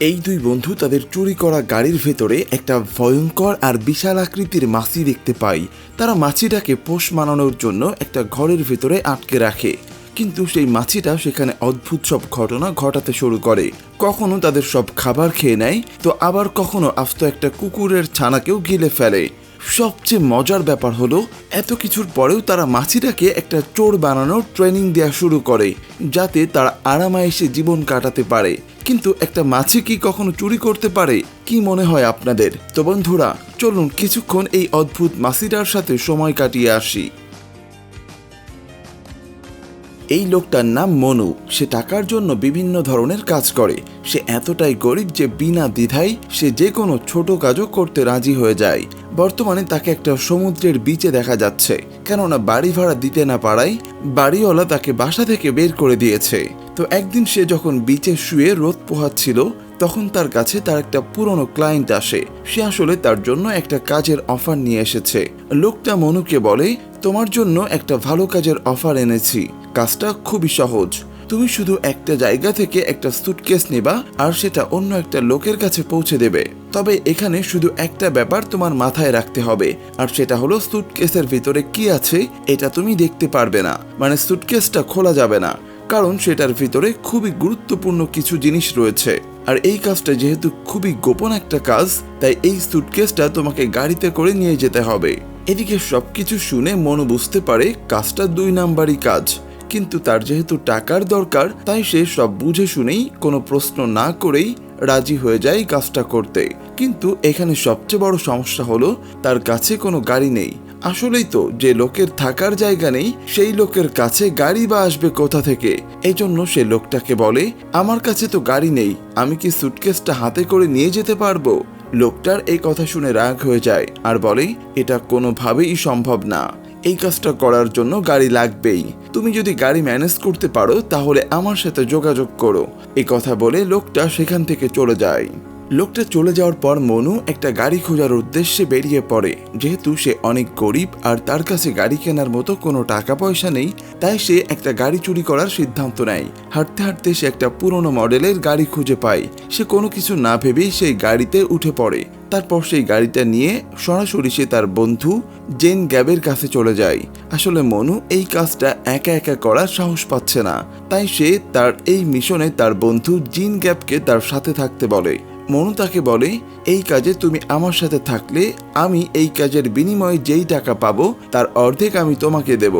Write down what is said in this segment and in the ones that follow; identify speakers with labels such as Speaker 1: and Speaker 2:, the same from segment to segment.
Speaker 1: এই দুই বন্ধু তাদের চুরি করা গাড়ির ভেতরে একটা ভয়ঙ্কর আর বিশাল আকৃতির মাছি দেখতে পায় তারা মাছিটাকে পোষ মানানোর জন্য একটা ঘরের ভেতরে আটকে রাখে। কিন্তু সেই মাছিটা সেখানে অদ্ভুত সব ঘটনা ঘটাতে শুরু করে। কখনো তাদের সব খাবার খেয়ে নেয়, তো আবার কখনো আস্ত একটা কুকুরের ছানাকেও গিলে ফেলে। সবচেয়ে মজার ব্যাপার হলো, এত কিছুর পরেও তারা মাছিটাকে একটা চোর বানানোর ট্রেনিং দেওয়া শুরু করে, যাতে তারা আরামায়েসে জীবন কাটাতে পারে। কিন্তু একটা মাছি কি কখনো চুরি করতে পারে? কি মনে হয় আপনাদের? তো বন্ধুরা, চলুন কিছুক্ষণ এই অদ্ভুত মাছিটার সাথে সময় কাটিয়ে আসি। এই লোকটার নাম মনু। সে টাকার জন্য বিভিন্ন ধরনের কাজ করে। সে এতটাই গরিব যে বিনা দ্বিধায় সে যে কোনো ছোট কাজও করতে রাজি হয়ে যায়। বর্তমানে তাকে একটা সমুদ্রের বিচে দেখা যাচ্ছে। কেননা বাড়ি ভাড়া দিতে না পারায় বাড়িওয়ালা তাকে বাসা থেকে বের করে দিয়েছে। তো একদিন সে যখন বিচে শুয়ে রোদ পোহাচ্ছিল, তখন তার কাছে তার একটা পুরনো ক্লায়েন্ট আসে। সে আসলে তার জন্য একটা কাজের অফার নিয়ে এসেছে। লোকটা মনুকে বলে, তোমার জন্য একটা ভালো কাজের অফার এনেছি। কাজটা খুবই সহজ। তুমি শুধু একটা জায়গা থেকে একটা সুটকেস নেবা আর সেটা অন্য একটা লোকের কাছে পৌঁছে দেবে। তবে এখানে শুধু একটা ব্যাপার তোমার মাথায় রাখতে হবে, আর সেটা হলো সুটকেসের ভিতরে কি আছে এটা তুমি দেখতে পারবে না। মানে সুটকেসটা খোলা যাবে না, কারণ সেটার ভিতরে খুবই গুরুত্বপূর্ণ কিছু জিনিস রয়েছে। আর এই কাজটা যেহেতু খুবই গোপন একটা কাজ, তাই এই সুটকেসটা তোমাকে গাড়িতে করে নিয়ে যেতে হবে। এদিকে সবকিছু শুনে মনু বুঝতে পারে কাজটা দুই নাম্বারই কাজ। কিন্তু তার যেহেতু টাকার দরকার, তাই সে সব বুঝে শুনেই কোনো প্রশ্ন না করেই রাজি হয়ে যায় কাজটা করতে। কিন্তু এখানে সবচেয়ে বড় সমস্যা হলো, তার কাছে কোনো গাড়ি নেই। আসলেই তো, যে লোকের থাকার জায়গা নেই, সেই লোকের কাছে গাড়ি বা আসবে কোথা থেকে? এই জন্য সে লোকটাকে বলে, আমার কাছে তো গাড়ি নেই, আমি কি সুটকেসটা হাতে করে নিয়ে যেতে পারব? লোকটার এই কথা শুনে রাগ হয়ে যায়, আর বলে, এটা কোনোভাবেই সম্ভব না। এই কাজটা করার জন্য গাড়ি লাগবেই। তুমি যদি গাড়ি ম্যানেজ করতে পারো, তাহলে আমার সাথে যোগাযোগ করো। এ কথা বলে লোকটা সেখান থেকে চলে যায়। লোকটা চলে যাওয়ার পর মনু একটা গাড়ি খোঁজার উদ্দেশ্যে বেরিয়ে পড়ে। যেহেতু সে অনেক গরিব আর তার কাছে গাড়ি কেনার মতো কোনো টাকা পয়সা নেই, তাই সে একটা গাড়ি চুরি করার সিদ্ধান্ত নেয়। হাঁটতে হাঁটতে সে একটা পুরনো মডেলের গাড়ি খুঁজে পায়। সে কোনো কিছু না ভেবেই সেই গাড়িতে উঠে পড়ে। তারপর সেই গাড়িটা নিয়ে সরাসরি সে তার বন্ধু জেন গ্যাবের কাছে চলে যায়। আসলে মনু এই কাজটা একা একা করার সাহস পাচ্ছে না। তাই সে তার এই মিশনে তার বন্ধু জিন গ্যাবকে তার সাথে থাকতে বলে। মনু তাকে বলে, এই কাজে তুমি আমার সাথে থাকলে আমি এই কাজের বিনিময়ে যেই টাকা পাবো তার অর্ধেক আমি তোমাকে দেব।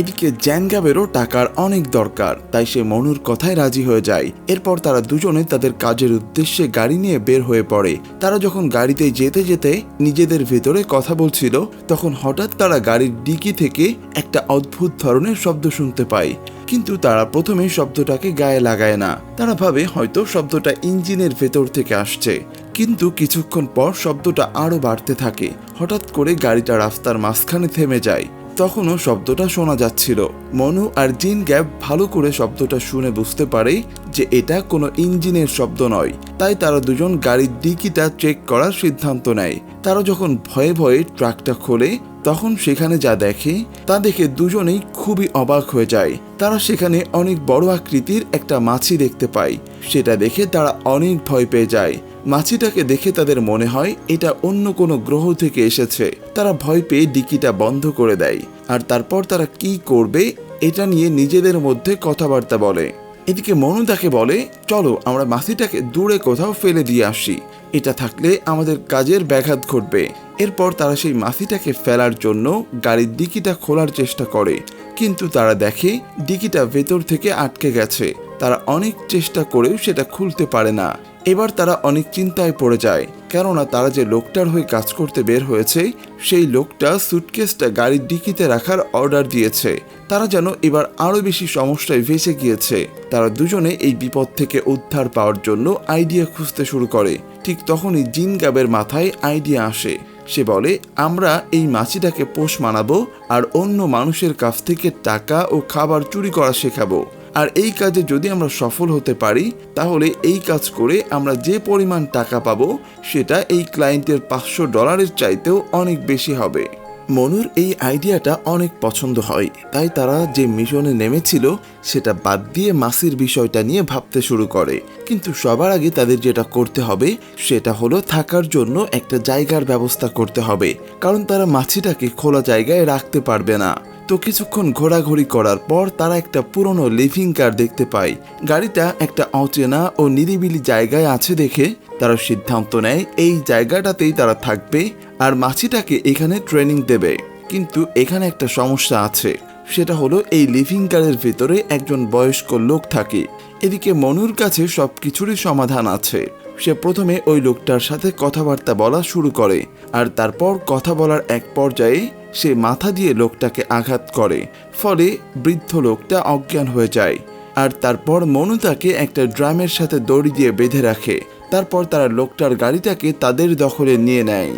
Speaker 1: এদিকে জ্যানগাবেরও টাকার অনেক দরকার, তাই সে মনুর কথায় রাজি হয়ে যায়। এরপর তারা দুজনে তাদের কাজের উদ্দেশ্যে গাড়ি নিয়ে বের হয়ে পড়ে। তারা যখন গাড়িতে যেতে যেতে নিজেদের ভেতরে কথা বলছিল, তখন হঠাৎ তারা গাড়ির ডিকি থেকে একটা অদ্ভুত ধরনের শব্দ শুনতে পায়। কিন্তু তারা প্রথমে শব্দটাকে গায়ে লাগায় না। তারা ভাবে হয়তো শব্দটা ইঞ্জিনের ভেতর থেকে আসছে। কিন্তু কিছুক্ষণ পর শব্দটা আরও বাড়তে থাকে। হঠাৎ করে গাড়িটা রাস্তার মাঝখানে থেমে যায়। তখনও শব্দটা শোনা যাচ্ছিল। মনু আর জিন গ্যাপ ভালো করে শব্দটা শুনে বুঝতে পারে যে এটা কোনো ইঞ্জিনের শব্দ নয়। তাই তারা দুজন গাড়ির ডিকিটা চেক করার সিদ্ধান্ত নেয়। তারা যখন ভয়ে ভয়ে ট্রাকটা খোলে, তখন সেখানে যা দেখে, তা দেখে দুজনেই খুবই অবাক হয়ে যায়। তারা সেখানে অনেক বড় আকৃতির একটা মাছি দেখতে পায়। সেটা দেখে তারা অনেক ভয় পেয়ে যায়। মাছিটাকে দেখে তাদের মনে হয় এটা অন্য কোনো গ্রহ থেকে এসেছে। তারা ভয় পেয়ে ডিকিটা বন্ধ করে দেয়। আর তারপর তারা কি করবে, এটা নিয়ে নিজেদের মধ্যে কথাবার্তা বলে। এদিকে মনু তাকে বলে, চলো, আমরা মাছিটাকে দূরে কোথাও ফেলে দিয়ে আসি। এটা থাকলে আমাদের কাজের ব্যাঘাত ঘটবে। এরপর তারা সেই মাছিটাকে ফেলার জন্য গাড়ির ডিকিটা খোলার চেষ্টা করে। কিন্তু তারা দেখে ডিকিটা ভেতর থেকে আটকে গেছে। তারা অনেক চেষ্টা করেও সেটা খুলতে পারে না। এবার তারা অনেক চিন্তায় পড়ে যায়, কেননা তারা যে লোকটার হয়ে কাজ করতে বের হয়েছে, সেই লোকটা সুটকেসটা গাড়ির ডিকিতে রাখার অর্ডার দিয়েছে। তারা যেন এবার আরও বেশি সমস্যায় ভেসে গিয়েছে। তারা দুজনে এই বিপদ থেকে উদ্ধার পাওয়ার জন্য আইডিয়া খুঁজতে শুরু করে। ঠিক তখনই জিন গাবের মাথায় আইডিয়া আসে। সে বলে, আমরা এই মাছিটাকে পোষ মানাবো আর অন্য মানুষের কাছ থেকে টাকা ও খাবার চুরি করা শেখাবো। আর এই কাজে যদি আমরা সফল হতে পারি, তাহলে এই কাজ করে আমরা যে পরিমাণ টাকা পাবো, সেটা এই ক্লায়েন্টের পাঁচশো ডলারের চাইতেও অনেক বেশি হবে। মনুর এই আইডিয়াটা অনেক পছন্দ হয়। তাই তারা যে মিশনে নেমেছিল, সেটা বাদ দিয়ে মাসির বিষয়টা নিয়ে ভাবতে শুরু করে। কিন্তু সবার আগে তাদের যেটা করতে হবে, সেটা হলো থাকার জন্য একটা জায়গার ব্যবস্থা করতে হবে। কারণ তারা মাছিটাকে খোলা জায়গায় রাখতে পারবে না। তো কিছুক্ষণ ঘোরাঘুরি করার পর তারা একটা পুরনো লিভিং কার দেখতে পায়। গাড়িটা একটা অচেনা ও নিরিবিলি জায়গায় আছে দেখে তারা সিদ্ধান্ত নেয়, এই জায়গাটাতেই তারা থাকবে। আর মাছিটাকে এখানে ট্রেনিং দেবে। কিন্তু এখানে একটা সমস্যা আছে। সেটা হলো এই লিভিং কারের ভিতরে একজন বয়স্ক লোক থাকে। এদিকে মনুর কাছে সব কিছুরই সমাধান আছে। সে প্রথমে ওই লোকটার সাথে কথাবার্তা বলা শুরু করে। আর তারপর কথা বলার এক পর্যায়ে সে মাথা দিয়ে লোকটাকে আঘাত করে। ফলে বৃদ্ধ লোকটা অজ্ঞান হয়ে যায়। আর তারপর মনু তাকে একটা ড্রামের সাথে দড়ি দিয়ে বেঁধে রাখে। তারপর তারা লোকটার গাড়িটাকে তাদের দখলে নিয়ে নেয়।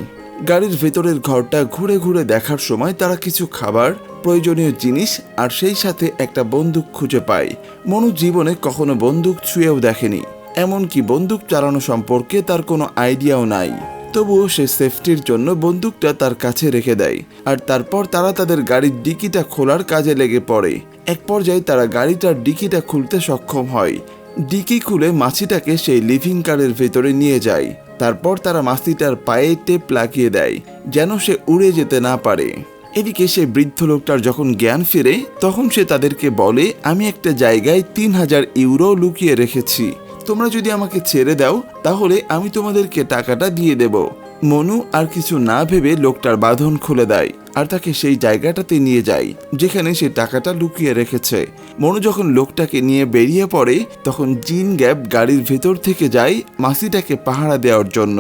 Speaker 1: গাড়ির ভেতরের ঘরটা ঘুরে ঘুরে দেখার সময় তারা কিছু খাবার, প্রয়োজনীয় জিনিস আর সেই সাথে একটা বন্দুক খুঁজে পায়। মনু জীবনে কখনো বন্দুক ছুঁয়েও দেখেনি। এমনকি বন্দুক চালানো সম্পর্কে তার কোনো আইডিয়াও নাই। তবুও সে সেফটির জন্য বন্দুকটা তার কাছে রেখে দেয় আর তারপর তারা তাদের গাড়ির ডিকিটা খোলার কাজে লেগে পড়ে। এক পর্যায়ে তারা গাড়িটার ডিকিটা খুলতে সক্ষম হয়। ডিকি খুলে মাছিটাকে সেই লিভিং কারের ভেতরে নিয়ে যায়। তারপর তারা মাসিটার পায়ে টেপ লাগিয়ে দেয়, যেন সে উড়ে যেতে না পারে। এদিকে সে বৃদ্ধ লোকটার যখন জ্ঞান ফেরে, তখন সে তাদেরকে বলে, আমি একটা জায়গায় তিন হাজার ইউরো লুকিয়ে রেখেছি। তোমরা যদি আমাকে ছেড়ে দাও, তাহলে আমি তোমাদেরকে টাকাটা দিয়ে দেব। মনু আর কিছু না ভেবে লোকটার বাঁধন খুলে দেয়। আর তাকে সেই জায়গাটাতে নিয়ে যায় যেখানে সে টাকাটা লুকিয়ে রেখেছে। মনু যখন লোকটাকে নিয়ে বেরিয়ে পড়ে, তখন জিন গ্যাপ গাড়ির ভেতর থেকে যায় মাসিটাকে পাহারা দেওয়ার জন্য।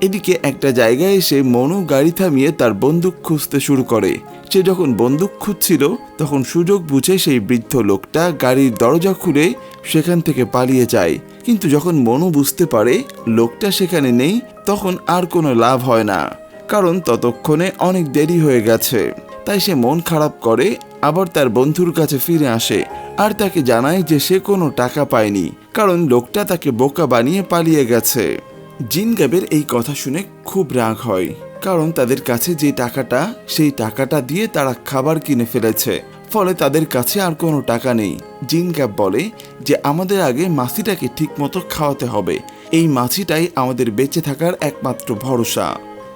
Speaker 1: এদিকে একটা জায়গায় এসে মনু গাড়ি থামিয়ে তার বন্দুক খুঁজতে শুরু করে। সে যখন বন্দুক খুঁজছিল, তখন সুযোগ বুঝে সেই বৃদ্ধ লোকটা গাড়ির দরজা খুলে সেখান থেকে পালিয়ে যায়। কিন্তু যখন মনু বুঝতে পারে লোকটা সেখানে নেই, তখন আর কোনো লাভ হয় না। কারণ ততক্ষণে অনেক দেরি হয়ে গেছে। তাই সে মন খারাপ করে, আবার তার বন্ধুর কাছে ফিরে আসে আর তাকে জানায় যে সে কোনো টাকা পায়নি, কারণ লোকটা তাকে বোকা বানিয়ে পালিয়ে গেছে। জিন গ্যাবের এই কথা শুনে খুব রাগ হয়, কারণ তাদের কাছে যে টাকাটা, সেই টাকাটা দিয়ে তারা খাবার কিনে ফেলেছে, ফলে তাদের কাছে আর কোনো টাকা নেই। জিন গ্যাব বলে যে আমাদের আগে মাছিটাকে ঠিকমতো খাওয়াতে হবে, এই মাছিটাই আমাদের বেঁচে থাকার একমাত্র ভরসা।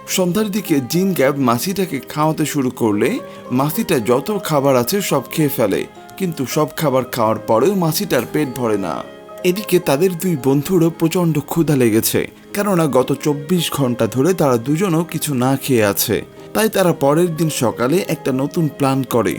Speaker 1: সন্ধ্যার দিকে জিন গ্যাব মাছিটাকে খাওয়াতে শুরু করলে মাছিটা যত খাবার আছে সব খেয়ে ফেলে, কিন্তু সব খাবার খাওয়ার পরেও মাছিটার পেট ভরে না। এদিকে তাদের দুই বন্ধুরও প্রচণ্ড ক্ষুধা লেগেছে, কেননা গত চব্বিশ ঘণ্টা ধরে তারা দুজনও কিছু না খেয়ে আছে। তাই তারা পরের দিন সকালে একটা নতুন প্ল্যান করে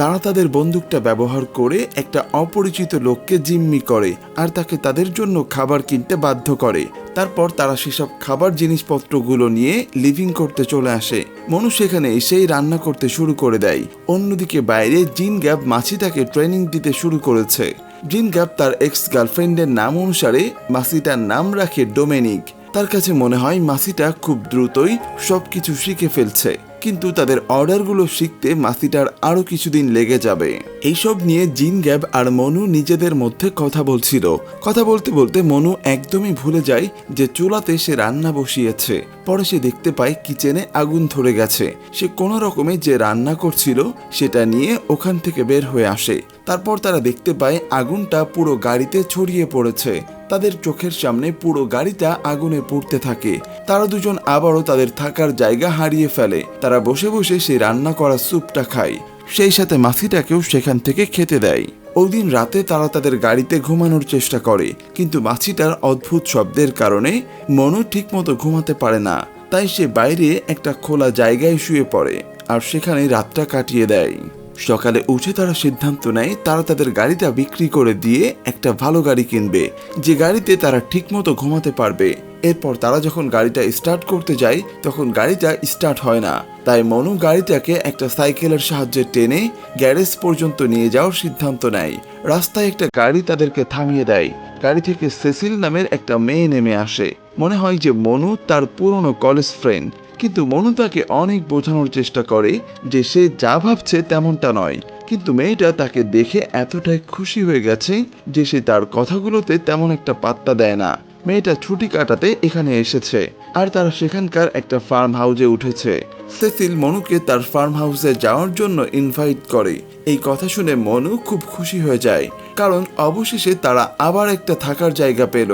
Speaker 1: তারা তাদের বন্দুকটা ব্যবহার করে একটা অপরিচিত লোককে জিম্মি করে আর তাকে তাদের জন্য খাবার কিনতে বাধ্য করে। তারপর তারা সেসব খাবার জিনিসপত্রগুলো নিয়ে লিভিং করতে চলে আসে। মনু সেখানে এসেই রান্না করতে শুরু করে দেয়। অন্যদিকে বাইরে জিন গ্যাব মাছিটাকে ট্রেনিং দিতে শুরু করেছে। জিন গ্যাব তার এক্স গার্লফ্রেন্ডের নাম অনুসারে মাসিটার নাম রাখে ডোমেনিক। তার কাছে মনে হয় মাসিটা খুব দ্রুতই সবকিছু শিখে ফেলছে। কিন্তু তাদের অর্ডারগুলো শিখতে মাসিটার আরও কিছুদিন লেগে যাবে। এইসব নিয়ে জিন, গ্যাব আর মনু নিজেদের মধ্যে কথা বলছিল। কথা বলতে বলতে মনু একদমই ভুলে যায় যে চুলাতে সে রান্না বসিয়েছে। পরে সে দেখতে পায় কিচেনে আগুন ধরে গেছে। সে কোনো রকমে যে রান্না করছিল, সেটা নিয়ে ওখান থেকে বের হয়ে আসে। তারপর তারা দেখতে পায় আগুনটা পুরো গাড়িতে ছড়িয়ে পড়েছে। তাদের চোখের সামনে পুরো গাড়িটা আগুনে পুড়তে থাকে। তারা দুজন আবারও তাদের থাকার জায়গা হারিয়ে ফেলে। তারা বসে বসে সেই রান্না করা স্যুপটা খায়। সেই সাথে মাছিটাকেও সেখান থেকে খেতে দেয়। ওই দিন রাতে তারা তাদের গাড়িতে ঘুমানোর চেষ্টা করে, কিন্তু মাছিটার অদ্ভুত শব্দের কারণে মনু ঠিকমতো ঘুমাতে পারে না। তাই সে বাইরে একটা খোলা জায়গায় শুয়ে পড়ে, আর সেখানে রাতটা কাটিয়ে দেয়। সকালে উঠে তারা সিদ্ধান্ত নেয়, তারা তাদের গাড়িটা বিক্রি করে দিয়ে একটা ভালো গাড়ি কিনবে। যে গাড়িতে তারা ঠিকমতো ঘুমাতে পারবে। এরপর তারা যখন গাড়িটা স্টার্ট করতে যায়, তখন গাড়িটা স্টার্ট হয় না। তাই মনু গাড়িটাকে একটা সাইকেলের সাহায্যে টেনে গ্যারেজ পর্যন্ত নিয়ে যাওয়ার সিদ্ধান্ত নেয়। রাস্তায় একটা গাড়ি তাদেরকে থামিয়ে দেয়। গাড়ি থেকে সেসিল নামের একটা মেয়ে নেমে আসে। মনে হয় যে মনু তার পুরনো কলেজ ফ্রেন্ড কিন্তু মনু তাকে অনেক বোঝানোর চেষ্টা করে যে সে যা ভাবছে তেমনটা নয়। কিন্তু মেয়েটা তাকে দেখে এতটাই খুশি হয়ে গেছে যে সে তার কথাগুলোতে তেমন একটা পাত্তা দেয় না। মেয়েটা ছুটি কাটাতে এখানে এসেছে আর তারা সেখানকার একটা ফার্ম হাউসে উঠেছে। সেসিল মনুকে তার ফার্ম হাউসে যাওয়ার জন্য ইনভাইট করে। এই কথা শুনে মনু খুব খুশি হয়ে যায়, কারণ অবশেষে তারা আবার একটা থাকার জায়গা পেল।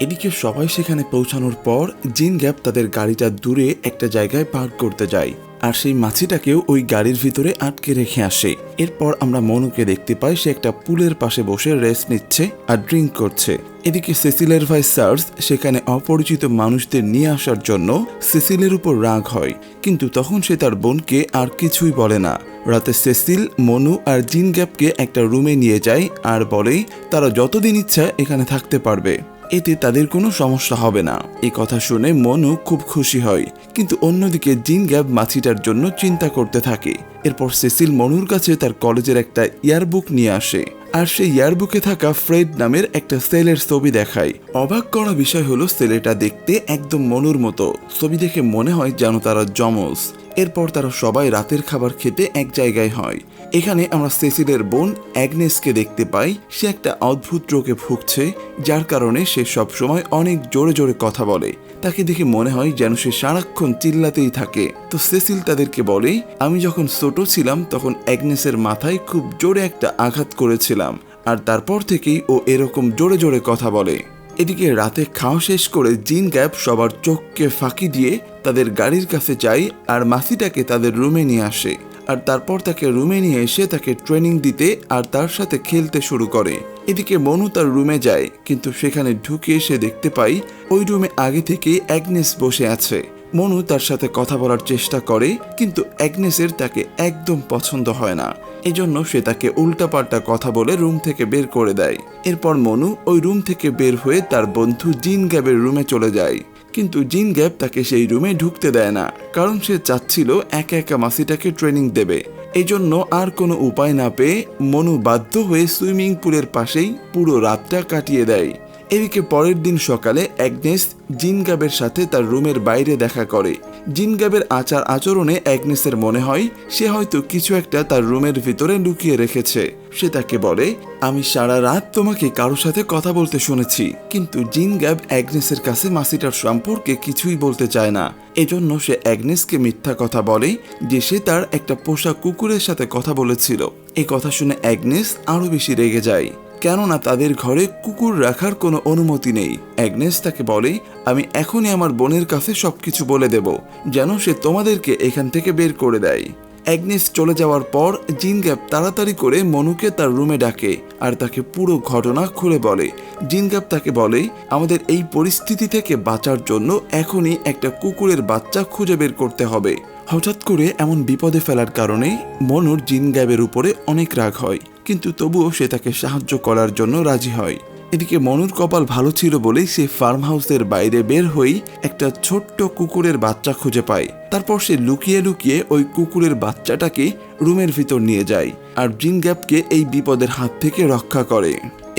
Speaker 1: এদিকে সবাই সেখানে পৌঁছানোর পর জিন গ্যাপ তাদের গাড়িটা দূরে একটা জায়গায় পার্ক করতে যায়। আর সেই মাছিটাকেও ওই গাড়ির ভিতরে আটকে রেখে আসে। এরপর আমরা মনুকে দেখতে পাই, সে একটা পুলের পাশে বসে রেস্ট নিচ্ছে আর ড্রিঙ্ক করছে। এদিকে সেসিলের ভাই সার্স সেখানে অপরিচিত মানুষদের নিয়ে আসার জন্য সেসিলের উপর রাগ হয়। কিন্তু তখন সে তার বোনকে আর কিছুই বলে না। রাতে সেসিল, মনু আর জিন গ্যাপকে একটা রুমে নিয়ে যায় আর বলে তারা যতদিন ইচ্ছা এখানে থাকতে পারবে। এতে তাদের কোনো সমস্যা হবে না। এই কথা শুনে মনু খুব খুশি হয়। কিন্তু অন্যদিকে জিন গ্যাব মাছিটার জন্য চিন্তা করতে থাকে। এরপর সেসিল মনুর কাছে তার কলেজের একটা ইয়ারবুক নিয়ে আসে। আর সেই ইয়ারবুকে থাকা ফ্রেড নামের একটা সেলের ছবি দেখায়। অবাক করা বিষয় হলো সেলেটা দেখতে একদম মনুর মতো। ছবি দেখে মনে হয় যেন তারা জমজ। এরপর তারা সবাই রাতের খাবার খেতে এক জায়গায় হয়। এখানে আমরা সেসিলের বোন অ্যাগনেসকে দেখতে পাই। সে একটা অদ্ভুত রোগে ভুগছে, যার কারণে সে সবসময় অনেক জোরে জোরে কথা বলে। তাকে দেখে মনে হয় যেন সে সারাক্ষণ চিল্লাতেই থাকে। তো সেসিল তাদেরকে বলে, আমি যখন ছোট ছিলাম, তখন অ্যাগনেসের মাথায় খুব জোরে একটা আঘাত করেছিলাম, আর তারপর থেকেই ও এরকম জোরে জোরে কথা বলে। এদিকে রাতে খাওয়া শেষ করে জিন গ্যাপ সবার চোখকে ফাঁকি দিয়ে তাদের গাড়ির কাছে যায় আর মাসিটাকে তাদের রুমে নিয়ে আসে। আর তারপর তাকে রুমে নিয়ে এসে তাকে ট্রেনিং দিতে আর তার সাথে খেলতে শুরু করে। এদিকে মনু তার রুমে যায়, কিন্তু সেখানে ঢুকে এসে দেখতে পাই ওই রুমে আগে থেকে অ্যাগনেস বসে আছে। মনু তার সাথে কথা বলার চেষ্টা করে, কিন্তু অ্যাগনেসের তাকে একদম পছন্দ হয় না। এজন্য সে তাকে উল্টাপাল্টা কথা বলে রুম থেকে বের করে দেয়। এরপর মনু ওই রুম থেকে বের হয়ে তার বন্ধু জিন গ্যাবের রুমে চলে যায়। কিন্তু জিন গ্যাপ তাকে সেই রুমে ঢুকতে দেয় না, কারণ সে চাচ্ছিল একা একা মাসিটাকে ট্রেনিং দেবে। এই জন্য আর কোনো উপায় না পেয়ে মনু বাধ্য হয়ে সুইমিং পুলের পাশেই পুরো রাতটা কাটিয়ে দেয়। এদিকে পরের দিন সকালে অ্যাগনেস জিনগাবের সাথে তার রুমের বাইরে দেখা করে। জিনগাবের আচার আচরণে অ্যাগনেসের মনে হয়, সে হয়তো কিছু একটা তার রুমের ভিতরে লুকিয়ে রেখেছে। সে তাকে বলে, আমি সারা রাত তোমাকে কারোর সাথে কথা বলতে শুনেছি, কিন্তু জিনগ্যাব অ্যাগনেসের কাছে মাসিটার সম্পর্কে কিছুই বলতে চায় না। এজন্য সে অ্যাগনেসকে মিথ্যা কথা বলে যে সে তার একটা পোষা কুকুরের সাথে কথা বলেছিল। এই কথা শুনে অ্যাগনেস আরও বেশি রেগে যায়। কেননা তাদের ঘরে কুকুর রাখার কোনো অনুমতি নেই। অ্যাগনেস তাকে বলে, আমি এখনই আমার বোনের কাছে সবকিছু বলে দেব, যেন সে তোমাদেরকে এখান থেকে বের করে দেয়। অ্যাগনেস চলে যাওয়ার পর জিনগ্যাপ তাড়াতাড়ি করে মনুকে তার রুমে ডাকে আর তাকে পুরো ঘটনা খুলে বলে। জিনগ্যাপ তাকে বলে, আমাদের এই পরিস্থিতি থেকে বাঁচার জন্য এখনই একটা কুকুরের বাচ্চা খুঁজে বের করতে হবে। হঠাৎ করে এমন বিপদে ফেলার কারণে মনুর জিনগ্যাবের উপরে অনেক রাগ হয়, কিন্তু তবুও সে তাকে সাহায্য করার জন্য রাজি হয়। এদিকে মনুর কপাল ভালো ছিল বলেই সে ফার্ম হাউসের বাইরে বের হয়েই একটা ছোট্ট কুকুরের বাচ্চা খুঁজে পায়। তারপর সে লুকিয়ে লুকিয়ে ওই কুকুরের বাচ্চাটাকে রুমের ভিতর নিয়ে যায় আর জিন গ্যাপকে এই বিপদের হাত থেকে রক্ষা করে।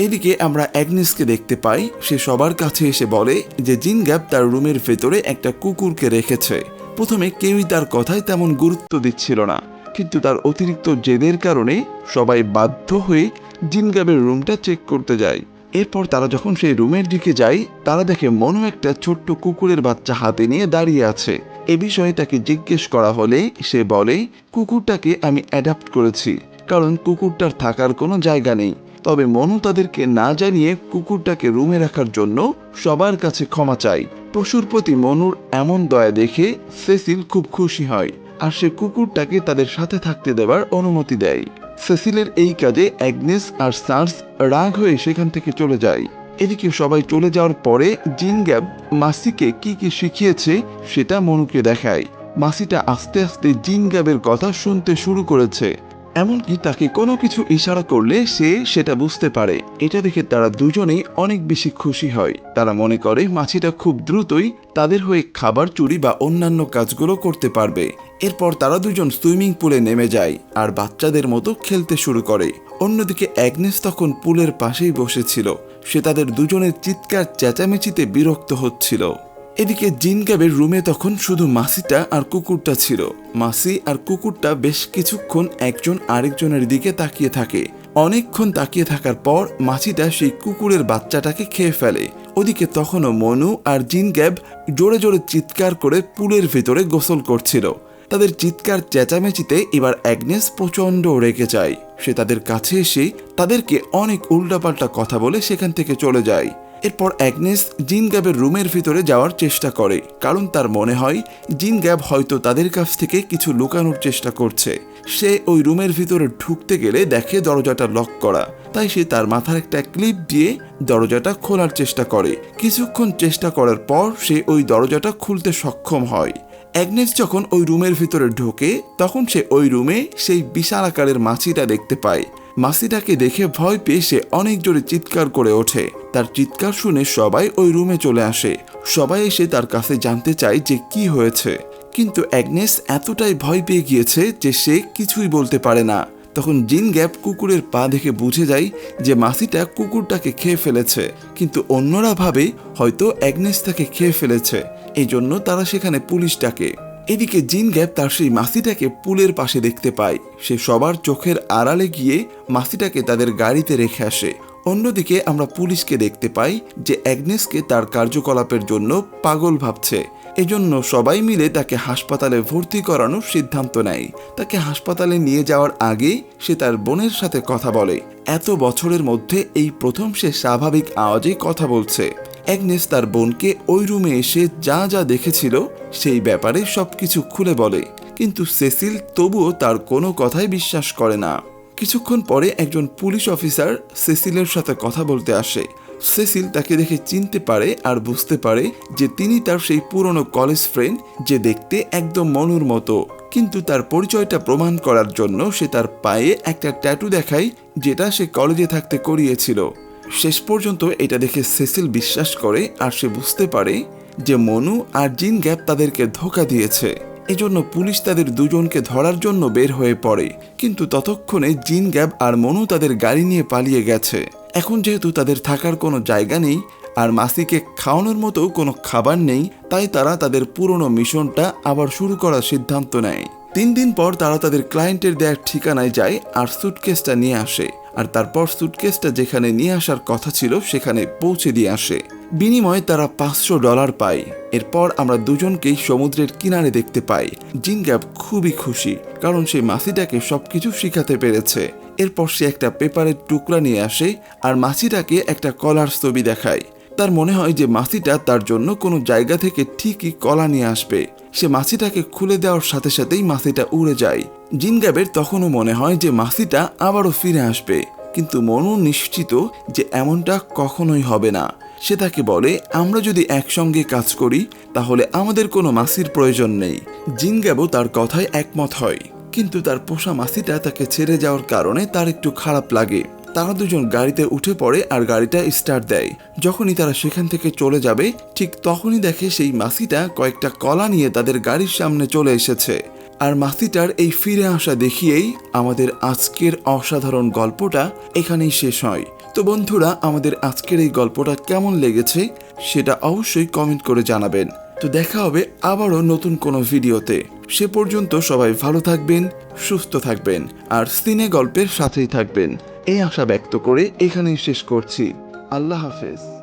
Speaker 1: এদিকে আমরা অ্যাগনেসকে দেখতে পাই, সে সবার কাছে এসে বলে যে জিন গ্যাপ তার রুমের ভেতরে একটা কুকুরকে রেখেছে। প্রথমে কেউই তার কথায় তেমন গুরুত্ব দিচ্ছিল না। কিন্তু তার অতিরিক্ত জেদের কারণে সবাই বাধ্য হয়ে জিনগাবের রুমটা চেক করতে যায়। এরপর তারা যখন সেই রুমের দিকে যায়, তারা দেখে মনু একটা ছোট্ট কুকুরের বাচ্চা হাতে নিয়ে দাঁড়িয়ে আছে। এ বিষয়ে তাকে জিজ্ঞেস করা হলে সে বলে, কুকুরটাকে আমি অ্যাডাপ্ট করেছি, কারণ কুকুরটার থাকার কোনো জায়গা নেই। তবে মনু তাদেরকে না জানিয়ে কুকুরটাকে রুমে রাখার জন্য সবার কাছে ক্ষমা চায় পশুর প্রতি মনুর এমন দয়া দেখে সেসিল খুব খুশি হয় আর সে কুকুরটাকে তাদের সাথে থাকতে দেওয়ার অনুমতি দেয়। সেসিলের এই কাজে অ্যাগনেস আর সার্স রাগ হয়ে সেখান থেকে চলে যায়। এদিকে সবাই চলে যাওয়ার পরে জিনগ্যাব মাসিকে কি কি শিখিয়েছে সেটা মনুকে দেখায়। মাসিটা আস্তে আস্তে জিনগ্যাবের কথা শুনতে শুরু করেছে। এমনকি তাকে কোনো কিছু ইশারা করলে সে সেটা বুঝতে পারে। এটা দেখে তারা দুজনেই অনেক বেশি খুশি হয়। তারা মনে করে মাছিটা খুব দ্রুতই তাদের হয়ে খাবার চুরি বা অন্যান্য কাজগুলো করতে পারবে। এরপর তারা দুজন সুইমিং পুলে নেমে যায় আর বাচ্চাদের মতো খেলতে শুরু করে। অন্যদিকে অ্যাগনেস তখন পুলের পাশেই বসেছিল। সে তাদের দুজনের চিৎকার, চেঁচামেচিতে বিরক্ত হচ্ছিল। এদিকে জিন ক্যাবের রুমে তখন শুধু মাসিটা আর কুকুরটা ছিল। মাসি আর কুকুরটা বেশ কিছুক্ষণ একজন আরেকজনের দিকে তাকিয়ে থাকে। অনেকক্ষণ তাকিয়ে থাকার পর মাছিটা সেই কুকুরের বাচ্চাটাকে খেয়ে ফেলে। ওদিকে তখনও মনু আর জিন গ্যাব জোরে জোরে চিৎকার করে পুলের ভেতরে গোসল করছিল। তাদের চিৎকার চেঁচামেচিতে এবার অ্যাগনেস প্রচণ্ড রেগে যায়। সে তাদের কাছে এসে তাদেরকে অনেক উল্টাপাল্টা কথা বলে সেখান থেকে চলে যায়। এরপর অ্যাগনেস জিন গ্যাবের রুমের ভিতরে যাওয়ার চেষ্টা করে, কারণ তার মনে হয় জিন গ্যাব হয়তো তাদের কাছ থেকে কিছু লুকানোর চেষ্টা করছে। সে ওই রুমের ভিতরে ঢুকতে গেলে দেখে দরজাটা লক করা, তাই সে তার মাথার একটা ক্লিপ দিয়ে দরজাটা খোলার চেষ্টা করে। কিছুক্ষণ চেষ্টা করার পর সে ওই দরজাটা খুলতে সক্ষম হয়। অ্যাগনেস যখন ওই রুমের ভিতরে ঢোকে, তখন সে ওই রুমে সেই বিশাল আকারের মাছিটা দেখতে পায়। মাছিটাকে দেখে ভয় পেয়ে সে অনেক জোরে চিৎকার করে ওঠে। তার চিৎকার শুনে সবাই ওই রুমে চলে আসে। সবাই এসে তার কাছে জানতে চায় যে কি হয়েছে। কিন্তু অ্যাগনেস এতটাই ভয় পেয়ে গিয়েছে যে সে কিছুই বলতে পারে না। তখন জিন গ্যাপ কুকুরের পা দেখে বুঝে যায় যে মাসিটা কুকুরটাকে খেয়ে ফেলেছে। কিন্তু অন্যরা ভাবে হয়তো অ্যাগনেস তাকে খেয়ে ফেলেছে। এই জন্য তারা সেখানে পুলিশ ডাকে এদিকে জিন গ্যাপ তার সেই মাসিটাকে পুলের পাশে দেখতে পায়। সে সবার চোখের আড়ালে গিয়ে মাসিটাকে তাদের গাড়িতে রেখে আসে। অন্যদিকে আমরা পুলিশকে দেখতে পাই যে অ্যাগনেসকে তার কার্যকলাপের জন্য পাগল ভাবছে। এজন্য সবাই মিলে তাকে হাসপাতালে ভর্তি করানোর সিদ্ধান্ত নেয়। তাকে হাসপাতালে নিয়ে যাওয়ার আগে সে তার বোনের সাথে কথা বলে। এত বছরের মধ্যে এই প্রথম সে স্বাভাবিক আওয়াজে কথা বলছে। অ্যাগনেস তার বোনকে ওই রুমে এসে যা যা দেখেছিল, সেই ব্যাপারে সবকিছু খুলে বলে। কিন্তু সেসিল তবুও তার কোনো কথাই বিশ্বাস করে না। কিছুক্ষণ পরে একজন পুলিশ অফিসার সেসিলের সাথে কথা বলতে আসে। সেসিল তাকে দেখে চিনতে পারে আর বুঝতে পারে যে তিনি তার সেই পুরনো কলেজ ফ্রেন্ড যে দেখতে একদম মনুর মতো। কিন্তু তার পরিচয়টা প্রমাণ করার জন্য সে তার পায়ে একটা ট্যাটু দেখায় যেটা সে কলেজে থাকতে করিয়েছিল। শেষ পর্যন্ত এটা দেখে সেসিল বিশ্বাস করে আর সে বুঝতে পারে যে মনু আর জিন গ্যাপ তাদেরকে ধোকা দিয়েছে। এজন্য পুলিশ তাদের দুজনকে ধরার জন্য বের হয়ে পড়ে। কিন্তু ততক্ষণে জিন গ্যাব আর মনু তাদের গাড়ি নিয়ে পালিয়ে গেছে। এখন যেহেতু তাদের থাকার কোনো জায়গা নেই আর মাসিকে খাওয়ানোর মতো কোনো খাবার নেই, তাই তারা তাদের পুরনো মিশনটা আবার শুরু করার সিদ্ধান্ত নেয়। তিন দিন পর তারা তাদের ক্লায়েন্টের দেওয়ার ঠিকানায় যায় আর সুটকেসটা নিয়ে আসে। আর তারপর সুটকেসটা যেখানে নিয়ে আসার কথা ছিল, সেখানে পৌঁছে দিয়ে আসে। বিনিময়ে তারা পাঁচশো ডলার পায়। এরপর আমরা দুজনকেই সমুদ্রের কিনারে দেখতে পাই। জিনগ্যাব খুবই খুশি, কারণ সে মাসিটাকে সবকিছু শিখাতে পেরেছে। এরপর সে একটা পেপারের টুকরা নিয়ে আসে আর মাসিটাকে একটা কলার ছবি দেখায়। তার মনে হয় যে মাসিটা তার জন্য কোনো জায়গা থেকে ঠিকই কলা নিয়ে আসবে। সে মাছিটাকে খুলে দেওয়ার সাথে সাথেই মাছিটা উড়ে যায়। জিনগ্যাবের তখনও মনে হয় যে মাসিটা আবারও ফিরে আসবে, কিন্তু মনু নিশ্চিত যে এমনটা কখনোই হবে না। সে তাকে বলে, আমরা যদি একসঙ্গে কাজ করি, তাহলে আমাদের কোনো মাসির প্রয়োজন নেই। জিনগ্যাবও তার কথায় একমত হয়, কিন্তু তার পোষা মাসিটা তাকে ছেড়ে যাওয়ার কারণে তার একটু খারাপ লাগে। তারা দুজন গাড়িতে উঠে পড়ে আর গাড়িটা স্টার্ট দেয়। যখনই তারা সেখান থেকে চলে যাবে, ঠিক তখনই দেখে সেই মাসিটা কয়েকটা কলা নিয়ে তাদের গাড়ির সামনে চলে এসেছে। আর মাসিটার এই ফিরে আসা দেখিয়েই আমাদের আজকের অসাধারণ গল্পটা এখানেই শেষ হয়। তো বন্ধুরা, আমাদের আজকের এই গল্পটা কেমন লেগেছে সেটা অবশ্যই কমেন্ট করে জানাবেন। তো দেখা হবে আবারও নতুন কোনো ভিডিওতে। সে পর্যন্ত সবাই ভালো থাকবেন, সুস্থ থাকবেন, আর সিনে গল্পের সাথেই থাকবেন। এই আশা ব্যক্ত করে এখানেই শেষ করছি। আল্লাহ হাফেজ।